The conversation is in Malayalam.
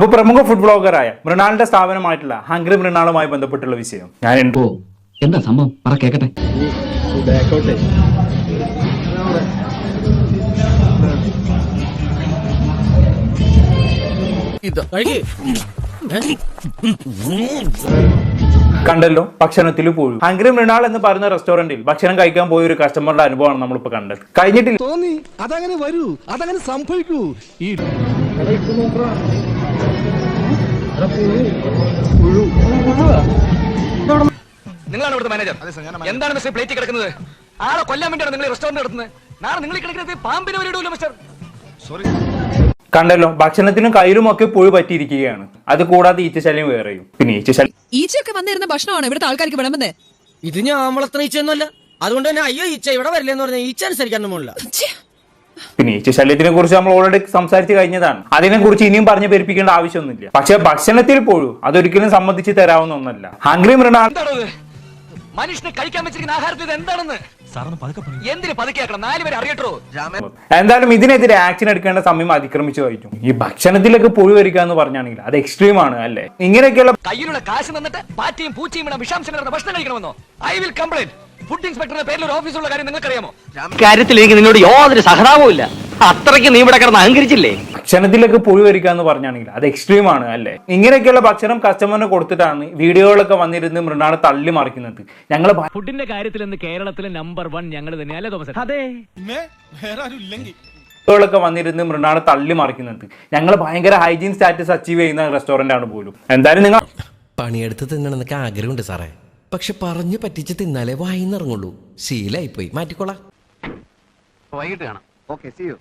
അപ്പോൾ പ്രമുഖ ഫുഡ് ബ്ലോഗറായ മൃണാളിന്റെ സ്ഥാപനമായിട്ടുള്ള ഹംഗ്രി മൃണാളുമായി ബന്ധപ്പെട്ടുള്ള വിഷയം. ഞാൻ എന്താ സംഭവം? പറ കേക്കട്ടെ. കണ്ടല്ലോ ഭക്ഷണത്തിൽ പോയി ഹംഗ്രി മൃണാൾ എന്ന് പറയുന്ന റെസ്റ്റോറന്റിൽ ഭക്ഷണം കഴിക്കാൻ പോയ ഒരു കസ്റ്റമറുടെ അനുഭവമാണ് നമ്മളിപ്പോ കണ്ടത്. കഴിഞ്ഞിട്ടില്ല. തോന്നി അതങ്ങനെ വരൂ അതങ്ങനെ സംഭവിക്കൂ. ഈ നിങ്ങളാണ് ഇവിടുത്തെ മാനേജർ എന്താണ് മിസ്റ്റർ പ്ലേറ്റ് കിടക്കുന്നത്? ആളെ കൊല്ലാൻ വേണ്ടിയാണ് നിങ്ങൾ റെസ്റ്റോറന്റ് നടത്തുന്നത്. നാളെ നിങ്ങൾ കിടക്കുന്നത് പാമ്പിനെ വരെ മിസ്റ്റർ മിസ്റ്റർ കണ്ടല്ലോ ഭക്ഷണത്തിനും കയ്യിലും ഒക്കെ പുഴു പറ്റിയിരിക്കുകയാണ്. അത് കൂടാതെ ഈച്ചശല്യം വേറെയും. പിന്നെ ഈച്ചശല്യം ഈച്ചയൊക്കെ വന്നിരുന്ന ഭക്ഷണമാണ് ഇവിടുത്തെ ആൾക്കാർക്ക് വിളമ്പുന്നത് ഇത് ഞാൻ വളർത്തുന്ന ഈച്ചയൊന്നുമല്ല. അതുകൊണ്ട് തന്നെ അയ്യോ ഈച്ച ഇവിടെ വരില്ലെന്ന് പറഞ്ഞാൽ ഈച്ച അനുസരിക്കാൻ പോലില്ല ഈച്ച ശല്യത്തിനെ കുറിച്ച് നമ്മൾ ഓൾറെഡി സംസാരിച്ച് കഴിഞ്ഞതാണ്. അതിനെക്കുറിച്ച് ഇനിയും പറഞ്ഞു പെരുപ്പിക്കേണ്ട ആവശ്യമൊന്നുമില്ല. പക്ഷെ ഭക്ഷണത്തിൽ പോലും അതൊരിക്കലും സമ്മതിച്ച് തരാവുന്ന ഒന്നല്ല. ഹംഗ്രി മൃണാൾ എന്താണത് മനുഷ്യന് കഴിക്കാൻ വെച്ചിരിക്കുന്ന ആഹാരത്തിൽ ഇത് എന്താണെന്ന്? എന്തിന് പതുക്കെയാക്കണം നാല് പേരെ അറിയട്ടോ. എന്തായാലും ഇതിനെതിരെ ആക്ഷൻ എടുക്കേണ്ട സമയം അതിക്രമിച്ചു കഴിഞ്ഞു. ഈ ഭക്ഷണത്തിലൊക്കെ പുഴു വരിക എന്ന് പറഞ്ഞാണെങ്കിൽ അത് എക്സ്ട്രീം ആണ് അല്ലേ? ഇങ്ങനെയൊക്കെയുള്ള കയ്യിലുള്ള കാശ് തന്നിട്ട് പാറ്റിയും പൂച്ചയും വിഷാംശം ഭക്ഷണം കഴിക്കണമെന്നോ? ഐ വിൽ കംപ്ലൈന്റ് ഫുഡ് ഇൻസ്പെക്ടറുടെ പേരിൽ ഒരു ഓഫീസുള്ള കാര്യം നിങ്ങൾക്കറിയാമോ? കാര്യത്തിൽ എനിക്ക് നിന്നോട് യാതൊരു സഹതാപവും ഇല്ല. അത്രയ്ക്ക് നീ ഇവിടെ കിടന്ന് അഹങ്കരിച്ചില്ലേ? ഭക്ഷണത്തിലൊക്കെ പുഴു വരിക എന്ന് പറഞ്ഞാണെങ്കിൽ അത് എക്സ്ട്രീം ആണ് അല്ലേ? ഇങ്ങനെയൊക്കെയുള്ള ഭക്ഷണം കസ്റ്റമറിന് കൊടുത്തിട്ടാണ് വീഡിയോകളൊക്കെ വന്നിരുന്ന് മൃണാളെ തള്ളി മറിക്കുന്നത്. ഞങ്ങൾ ഫുഡിന്റെ കാര്യത്തിൽ ഇന്ന് കേരളത്തിലെ നമ്പർ വൺ ഞങ്ങൾ തന്നെയല്ലേ തോമസ്? അതെ. വീഡിയോകളൊക്കെ വന്നിരുന്ന് മൃണാളെ തള്ളി മറിക്കുന്നത്. ഞങ്ങൾ ഭയങ്കര ഹൈജീൻ സ്റ്റാറ്റസ് അച്ചീവ് ചെയ്യുന്ന റെസ്റ്റോറന്റ് ആണ് പോലും. എന്തായാലും നിങ്ങൾ പണിയെടുത്ത് തിന്നണമെന്നൊക്കെ ആഗ്രഹമുണ്ട് സാറേ. പക്ഷെ പറഞ്ഞു പറ്റിച്ച് തിന്നാലേ വായിന്നിറങ്ങുള്ളൂ. ശീലായിപ്പോയി. മാറ്റിക്കോളാം. വൈകിട്ട് കാണാം. Okay C U